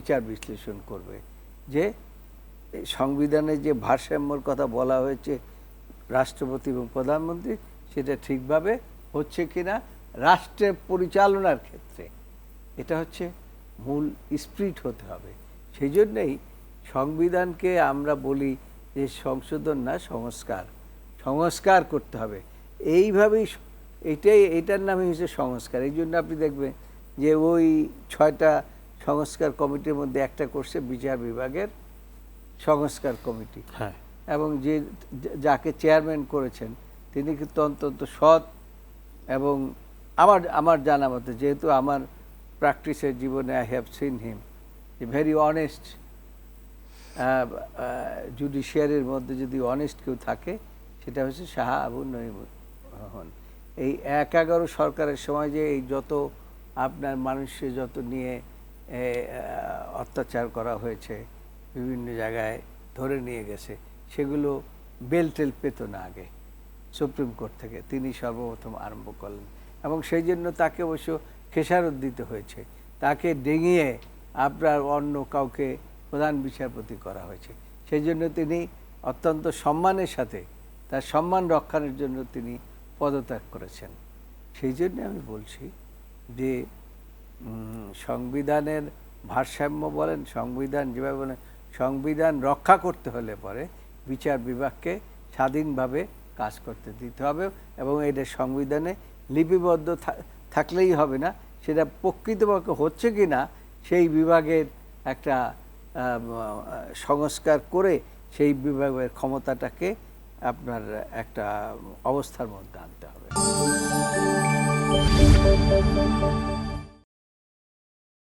বিচার বিশ্লেষণ করবে। যে সংবিধানে যে ভারসাম্যর কথা বলা হয়েছে রাষ্ট্রপতি এবং প্রধানমন্ত্রী, সেটা ঠিকভাবে হচ্ছে কিনা রাষ্ট্রের পরিচালনার ক্ষেত্রে, এটা হচ্ছে মূল স্প্রিট হতে হবে। সেই জন্যেই সংবিধানকে আমরা বলি যে সংশোধন না, সংস্কার। সংস্কার করতে হবে। এইভাবেই এটাই, এটার নামই হচ্ছে সংস্কার। এই জন্য আপনি দেখবেন যে ওই ছয়টা সংস্কার কমিটির মধ্যে একটা করছে বিচার বিভাগের সংস্কার কমিটি। হ্যাঁ। এবং যে যাকে চেয়ারম্যান করেছেন তিনি কিন্তু অত্যন্ত সৎ এবং আমার আমার জানা মতে যেহেতু আমার প্র্যাকটিসের জীবনে I have seen him very honest জুডিশিয়ারির মধ্যে যদি অনেস্ট কেউ থাকে সেটা হচ্ছে শাহ আবু নঈম হন এই এক এগারো সরকারের সময় যে এই যত আপনার মানুষকে যত নিয়ে অত্যাচার করা হয়েছে, বিভিন্ন জায়গায় ধরে নিয়ে গেছে। সেগুলো বেল টেল পেত না আগে, সুপ্রিম কোর্ট থেকে। তিনি সর্বপ্রথম আরম্ভ করলেন। এবং সেই জন্য তাকে অবশ্য খেসারত দিতে হয়েছে। তাকে ডেঙিয়ে আপনার অন্য কাউকে প্রধান বিচারপতি করা হয়েছে। সেই জন্য তিনি অত্যন্ত সম্মানের সাথে, তার সম্মান রক্ষার জন্য তিনি পদত্যাগ করেছেন। সেই জন্য আমি বলছি যে সংবিধানের ভারসাম্য বলেন, সংবিধান যেভাবে বলেন, সংবিধান রক্ষা করতে হলে পরে বিচার বিভাগকে স্বাধীনভাবে কাজ করতে দিতে হবে এবং এটা সংবিধানে লিপিবদ্ধ থাকলেই হবে না। সেটা প্রকৃতপক্ষে হচ্ছে কি না, সেই বিভাগের একটা সংস্কার করে সেই বিভাগের ক্ষমতাটাকে আপনার একটা অবস্থার মধ্যে আনতে হবে।